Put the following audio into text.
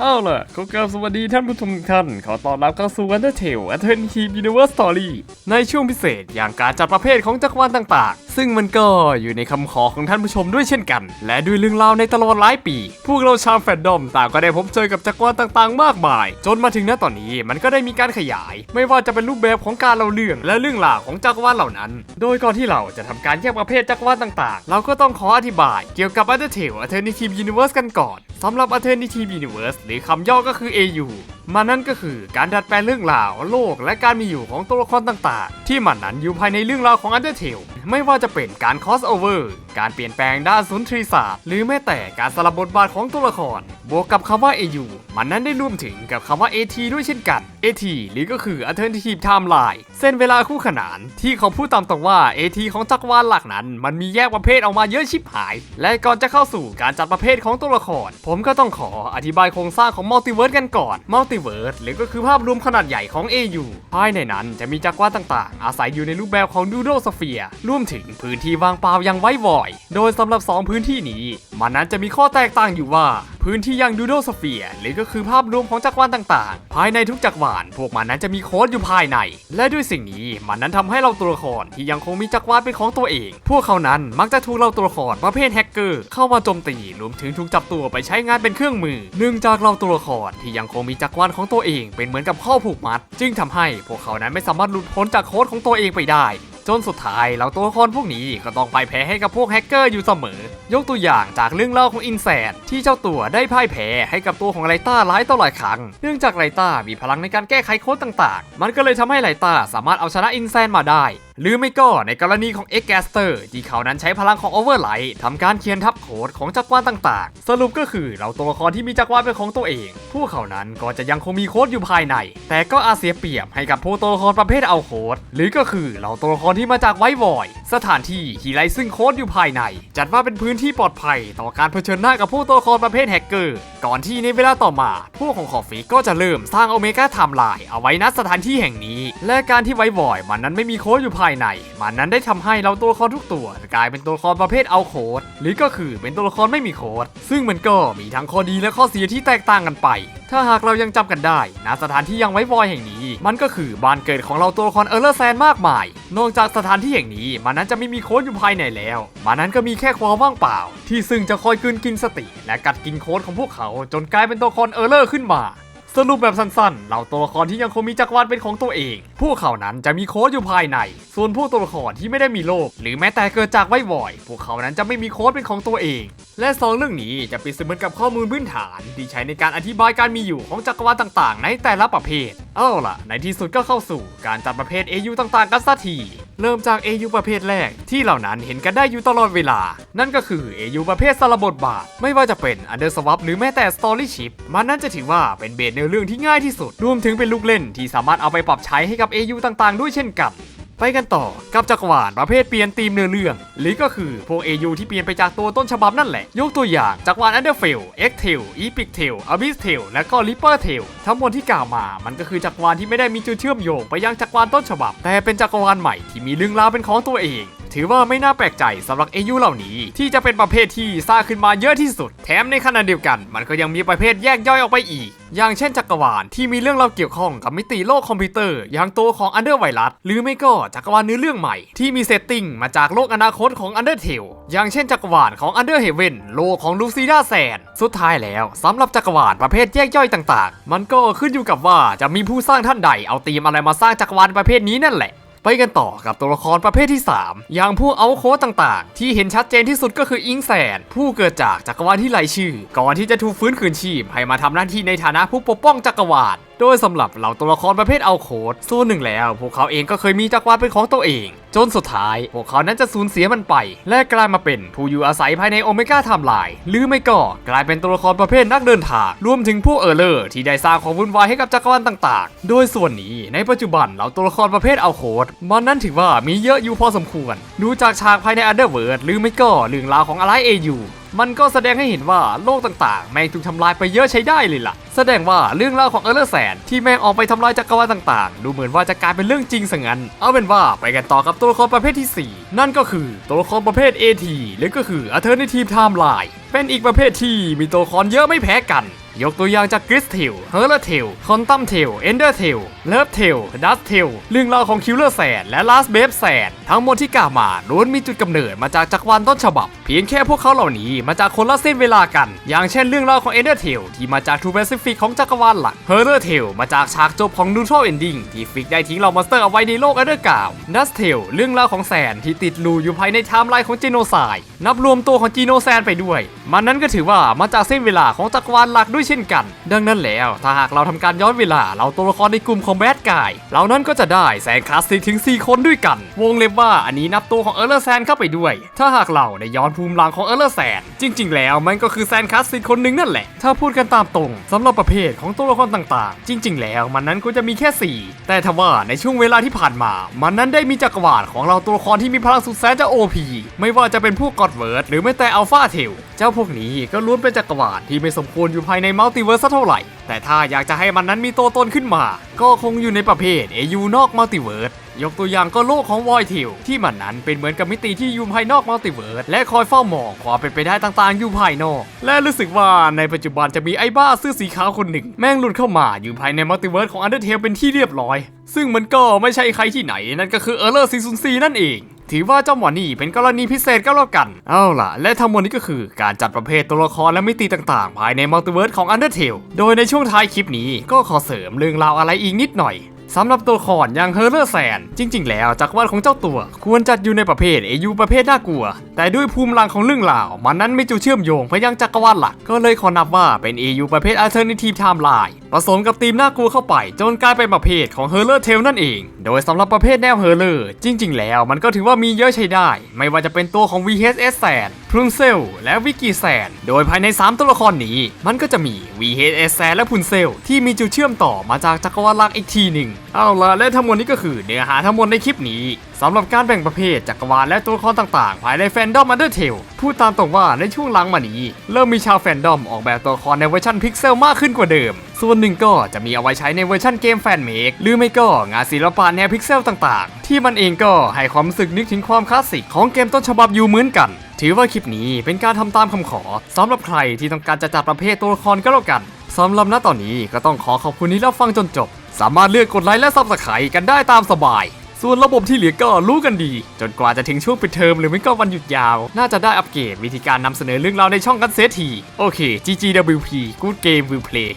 เอาล่ะขอกราบสวัสดีท่านผู้ชมทุกท่าน ขอต้อนรับเข้าสู่ Undertale Alternative Universe Story ในช่วงพิเศษอย่างการจัดประเภทของจักรวาลต่างๆ ซึ่งมันก็อยู่ในคำขอของท่านผู้ชมด้วยเช่นกัน และด้วยเรื่องราวในตลอดหลายปี พวกเราชาวแฟนดอมต่างก็ได้พบเจอกับจักรวาลต่างๆ มากมาย จนมาถึงณตอนนี้มันก็ได้มีการขยาย ไม่ว่าจะเป็นรูปแบบของการเล่าเรื่องและเรื่องราวของจักรวาลเหล่านั้น โดยก่อนที่เราจะทำการแยกประเภทจักรวาลต่างๆ เราก็ต้องขออธิบาย เกี่ยวกับ Undertale Alternative Universe กันก่อนสำหรับ Alternative Universe หรือคำย่อก็คือ AU มันนั่นก็คือการดัดแปลงเรื่องราวโลกและการมีอยู่ของตัวละครต่างๆ ที่มันนั้นอยู่ภายในเรื่องราวของ Undertale ไม่ว่าจะเป็นการ crossover การเปลี่ยนแปลงด้านสุนทรีศาสตร์หรือแม้แต่การสลับบทบาทของตัวละคร บวกกับคำว่า AU มันนั้นได้รวมถึงกับคำว่า AT ด้วยเช่นกัน AT หรือก็คือ Alternative Timeline เส้นเวลาคู่ขนาน ที่เขาพูดตามตรงว่า AT ของจักรวาลหลักนั้น มันมีแยกประเภทออกมาเยอะชิบหาย และก่อนจะเข้าสู่การจัดประเภทของตัวละคร ผมก็ต้องขออธิบายโครงสร้างของมัลติเวิร์สกันก่อนมัลติเวิร์สหรือก็คือภาพรวมขนาดใหญ่ของ AU ภายในนั้นจะมีจักรวาลต่างๆ อาศัยอยู่ในรูปแบบของดูโดสเฟียร์รวมถึงพื้นที่ว่างเปล่ายังไว้วอย โดยสำหรับ 2 พื้นที่นี้ มันนั้นจะมีข้อแตกต่างอยู่ว่า พื้นที่ยังดูโดสเฟียร์หรือก็คือภาพรวมของจักรวาลต่างๆ ภายในทุกจักรวาลพวกมันนั้นจะมีโค้ดอยู่ภายใน และด้วยสิ่งนี้มันนั้นทำให้เราตัวละครที่ยังคงมีจักรวาลเป็นของตัวเอง พวกเขานั้นมักจะถูกเราตัวละครประเภทแฮกเกอร์เข้ามาโจมตีรวมถึงถูกจับตัวไปใช้งานเป็นเครื่องมือเนื่องจากเราตัวละครที่ยังคงมีจักรวาลของตัวเอง เป็นเหมือนกับข้อผูกมัด จึงทำให้พวกเขานั้นไม่สามารถหลุดพ้นจากโค้ดของตัวเองไปได้ จนสุดท้ายเราตัวละครพวกนี้ก็ต้องไปแพ้ให้กับพวกแฮกเกอร์อยู่เสมอ ยกตัวอย่างจากเรื่องเล่าของอินแซดที่เจ้าตัวได้พ่ายแพ้ให้กับตัวของไลต้าหลายต่อหลายครั้ง เนื่องจากไลต้ามีพลังในการแก้ไขโค้ดต่างๆ มันก็เลยทำให้ไลต้าสามารถเอาชนะอินแซนมาได้หรือไม่ก็ในกรณีของเอ็กแกสเตอร์ที่เขานั้นใช้พลังของโอเวอร์ไลท์ทำการเคียนทับโคดของจักรวาลต่างๆ สรุปก็คือเราตัวละครที่มีจักรวาลเป็นของตัวเอง พวกเขานั้นก็จะยังคงมีโค้ดอยู่ภายใน แต่ก็อาเสียเปรียบให้กับพวกตัวละครประเภทเอาโค้ดหรือก็คือเราตัวละครที่มาจากไววอย สถานที่ที่ไร้ซึ่งโค้ดอยู่ภายใน จัดว่าเป็นพื้นที่ปลอดภัยต่อการเผชิญหน้ากับพวกตัวละครประเภทแฮกเกอร์ ก่อนที่ในเวลาต่อมา พวกของคอฟฟี่ก็จะเริ่มสร้างโอเมก้าไทม์ไลน์เอาไว้ณสถานที่แห่งนี้ และการที่ไววอยมันนั้นไม่มีโค้ดอยู่ภายใน มันนั้นได้ทำให้เราตัวละครทุกตัว กลายเป็นตัวละครประเภทเอาโค้ดหรือก็คือเป็นตัวละครไม่มีโค้ดซึ่งมันก็มีทั้งข้อดีและข้อเสียที่แตกต่างกันไปถ้าหากเรายังจำกันได้ณสถานที่ยังไว้วอยแห่งนี้ มันก็คือบ้านเกิดของเราตัวละครเออร์เลอร์แซนมากมาย นอกจากสถานที่แห่งนี้ มันนั้นจะไม่มีโค้ดอยู่ภายในแล้ว มันนั้นก็มีแค่ความว่างเปล่า ที่ซึ่งจะคอยกลืนกินสติ และกัดกินโค้ดของพวกเขา จนกลายเป็นตัวละครเออร์เลอร์ขึ้นมาสรุปแบบสั้นๆเราตัวละครที่ยังคงมีจักรวาลเป็นของตัวเอง พวกเขานั้นจะมีโค้ดอยู่ภายใน ส่วนพวกตัวละครที่ไม่ได้มีโลก หรือแม้แต่เกิดจากไว้วอย พวกเขานั้นจะไม่มีโค้ดเป็นของตัวเอง และสองเรื่องนี้จะเป็นเสมือนกับข้อมูลพื้นฐานที่ใช้ในการอธิบายการมีอยู่ของจักรวาลต่างๆ ในแต่ละประเภท เอาล่ะ ในที่สุดก็เข้าสู่การจัดประเภท AU ต่างๆ กันสักที เริ่มจาก AU ประเภทแรกที่เหล่านั้นเห็นกันได้อยู่ตลอดเวลา นั่นก็คือ AU ประเภทสลับบทบาท ไม่ว่าจะเป็น Under Swap หรือแม้แต่ Story Ship มันนั่นจะถือว่าเป็นเบสเนื้อเรื่องที่ง่ายที่สุด รวมถึงเป็นลูกเล่นที่สามารถเอาไปปรับใช้ให้กับ AU ต่างๆ ด้วยเช่นกัน ไปกันต่อกับจักรวาลประเภทเปลี่ยนธีมเนื้อเรื่อง หรือก็คือพวก AU ที่เปลี่ยนไปจากตัวต้นฉบับนั่นแหละ ยกตัวอย่างจักรวาล Underfell X Tail Epic Tail Abyss Tail และก็ Reaper Tail ทั้งหมดที่กล่าวมามันก็คือจักรวาลที่ไม่ได้มีจุดเชื่อมโยงไปยังจักรวาลต้นฉบับ แต่เป็นจักรวาลใหม่ที่มีเรื่องราวเป็นของตัวเอง ถือว่าไม่น่าแปลกใจสำหรับ AU เหล่านี้ ที่จะเป็นประเภทที่สร้างขึ้นมาเยอะที่สุด แถมในขณะเดียวกัน มันก็ยังมีประเภทแยกย่อยออกไปอีก อย่างเช่นจักรวาลที่มีเรื่องราวเกี่ยวข้องกับมิติโลกคอมพิวเตอร์อย่างตัวของ Under ไวรัสหรือไม่ก็จักรวาลเนื้อเรื่องใหม่ที่มีเซตติ้งมาจากโลกอนาคตของ Undertale อย่างเช่นจักรวาลของ Under Heaven โลกของลูซิดาแซนสุดท้ายแล้วสำหรับจักรวาลประเภทแยกย่อยต่าง ๆ มันก็ขึ้นอยู่กับว่าจะมีผู้สร้างท่านใดเอาธีมอะไรมาสร้างจักรวาลประเภทนี้นั่นแหละ ไปกันต่อกับตัวละครประเภทที่ 3 อย่างพวกเอาโค้ดต่างๆ ที่เห็นชัดเจนที่สุดก็คืออิงแสน ผู้เกิดจากจักรวาลที่ไร้ชื่อ ก่อนที่จะถูกฟื้นคืนชีพให้มาทำหน้าที่ในฐานะผู้ปกป้องจักรวาลโดยสำหรับเหล่าตัวละครประเภทเอาโคดส่วนหนึ่งแล้ว พวกเขาเองก็เคยมีจักรวาลเป็นของตัวเอง จนสุดท้าย พวกเขานั้นจะสูญเสียมันไป และกลายมาเป็นผู้อยู่อาศัยภายในโอเมก้าไทม์ไลน์หรือไม่ก็กลายเป็นตัวละครประเภทนักเดินทาง รวมถึงผู้เออร์เลอร์ที่ได้สร้างความวุ่นวายให้กับจักรวาลต่างๆ โดยส่วนนี้ในปัจจุบันเหล่าตัวละครประเภทเอาโคดมันนั้นถือว่ามีเยอะอยู่พอสมควร ดูจากฉากภายในอันเดอร์เวิร์ดหรือไม่ก็เรื่องราวของอะไรเอยู มันก็แสดงให้เห็นว่าโลกต่างๆ แม่งถูกทำลายไปเยอะใช้ได้เลยล่ะ แสดงว่าเรื่องราวของเออร์เลอร์แสนที่แม่งออกไปทำลายจักรวาลต่างๆ ดูเหมือนว่าจะกลายเป็นเรื่องจริงซะงั้น เอาเป็นว่าไปกันต่อกับตัวละครประเภทที่ 4 นั่นก็คือตัวละครประเภท AT หรือก็คือ Alternative Timeline เป็นอีกประเภทที่มีตัวละครเยอะไม่แพ้กัน ยกตัวอย่างจากกริสเทลเฮอร์เลเทลคอนตัมเทลเอนเดอร์เทลเลิฟเทลดัสเทลเรื่องราวของคิลเลอร์แซนและลาสเบฟแซนทั้งหมดที่กล่าวมาล้วนมีจุดกำเนิดมาจากจักรวาลต้นฉบับ เพียงแค่พวกเขาเหล่านี้มาจากคนละเส้นเวลากัน อย่างเช่นเรื่องราวของเอนเดอร์เทลที่มาจากทูแปซิฟิกของจักรวาลหลักเฮอร์เลอร์เทลมาจากฉากจบของนูทรัลเอนดิ้งที่ฟิกได้ทิ้งเหล่ามอนสเตอร์เอาไว้ในโลกอันเดอร์กาวดัสเทลเรื่องราวของแซนที่ติดลูอยู่ภายในไทม์ไลน์ของจีโนไซด์นับรวมตัวของจีโนแซนไปด้วย มันนั้นก็ถือว่ามาจากเส้นเวลาของจักรวาลหลักด้วยเช่นกัน ดังนั้นแล้วถ้าหากเราทำการย้อนเวลา เราตัวละครในกลุ่มของแบดกายเหล่านั้นก็จะได้แซนคลาสสิกถึง 4 คนด้วยกัน วงเล็บว่าอันนี้นับตัวของเออร์เลอร์แซนเข้าไปด้วย ถ้าหากเราได้ย้อนภูมิหลังของเออร์เลอร์แซนจริง ๆ แล้วมันก็คือแซนคลาสสิกคนหนึ่งนั่นแหละ ถ้าพูดกันตามตรงสำหรับประเภทของตัวละครต่าง ๆ จริง ๆ แล้วมันนั้นก็จะมีแค่ 4 แต่ทว่าในช่วงเวลาที่ผ่านมา มันนั้นได้มีจักรวาลของเราตัวละครที่มีพลังสุดแสนจะ OP ไม่ว่าจะเป็นพวกกอดเวิร์ดหรือแม้แต่อัลฟาเทลเจ้าพวกนี้ก็ล้วนเป็นจักรวาลที่ไม่สมควรอยู่ภายในมัลติเวิร์สเท่าไหร่ แต่ถ้าอยากจะให้มันนั้นมีตัวตนขึ้นมา ก็คงอยู่ในประเภทเอยูนอกมัลติเวิร์สยกตัวอย่างก็โลกของวอยทิลที่มันนั้นเป็นเหมือนกับมิติที่อยู่ภายนอกมัลติเวิร์สและคอยเฝ้ามองความเป็นไปได้ต่างๆ อยู่ภายนอก และรู้สึกว่าในปัจจุบันจะมีไอ้บ้าเสื้อสีขาวคนหนึ่ง แม่งหลุดเข้ามาอยู่ภายในมัลติเวิร์สของอันเดอร์เทลเป็นที่เรียบร้อย ซึ่งมันก็ไม่ใช่ใครที่ไหนนั่นก็คือเออร์เลอร์ซีซุนซีนั่นเอง ถือว่าเจ้าหมอนี่เป็นกรณีพิเศษก็แล้วกัน เอาล่ะ และทั้งหมดนี้ก็คือการจัดประเภทตัวละครและมิติต่างๆ ภายในมัลติเวิร์สของ Undertale โดยในช่วงท้ายคลิปนี้ก็ขอเสริมเรื่องราวอะไรอีกนิดหน่อยสำหรับตัวละครอย่างเฮอร์เลอร์แซน จริง ๆ แล้วจักรวาลของเจ้าตัว ควรจัดอยู่ในประเภทเอยูประเภทน่ากลัว แต่ด้วยภูมิลังของเรื่องราว มันนั้นไม่จุดเชื่อมโยงไปยังจักรวาลหลัก ก็เลยขอนับว่าเป็น AU ประเภท Alternative Timeline ผสมกับธีมน่ากลัวเข้าไป จนกลายเป็นประเภทของเฮอร์เลอร์เทลนั่นเอง โดยสำหรับประเภทแนวเฮอร์เลอร์จริง ๆ แล้วมันก็ถือว่ามีเยอะใช้ได้ ไม่ว่าจะเป็นตัวของ VHS แซนพรุนเซลและวิกิแซนโดยภายใน 3 ตัวละครนี้ มันก็จะมี VHS แซนและพุนเซลที่มีจุดเชื่อมต่อมาจากจักรวาลหลักอีกทีหนึ่งเอาละและทั้งหมดนี้ก็คือเนื้อหาทั้งหมดในคลิปนี้ สำหรับการแบ่งประเภทจักรวาลและตัวละครต่างๆ ภายในแฟนดอม Undertale พูดตามตรงว่าในช่วงหลังมานี้ เริ่มมีชาวแฟนดอมออกแบบตัวละครในเวอร์ชันพิกเซลมากขึ้นกว่าเดิม ส่วนหนึ่งก็จะมีเอาไว้ใช้ในเวอร์ชันเกมแฟนเมกหรือไม่ก็งานศิลปะแนวพิกเซลต่างๆ ที่มันเองก็ให้ความรู้สึกนึกถึงความคลาสสิกของเกมต้นฉบับอยู่เหมือนกันถือว่าคลิปนี้เป็นการทำตามคำขอสำหรับใครที่ต้องการจะจัดประเภทตัวละครก็แล้วกันสำหรับณตอนนี้ก็ต้องขอขอบคุณที่รับฟังจนจบ สามารถเลือกกดไลค์และซับสไครต์กันได้ตามสบาย ส่วนระบบที่เหลือก็รู้กันดี จนกว่าจะถึงช่วงปิดเทอมหรือไม่ก็วันหยุดยาว น่าจะได้อัปเกรดวิธีการนำเสนอเรื่องราวในช่องกันเสียทีโอเค GGWP Good Game Will Play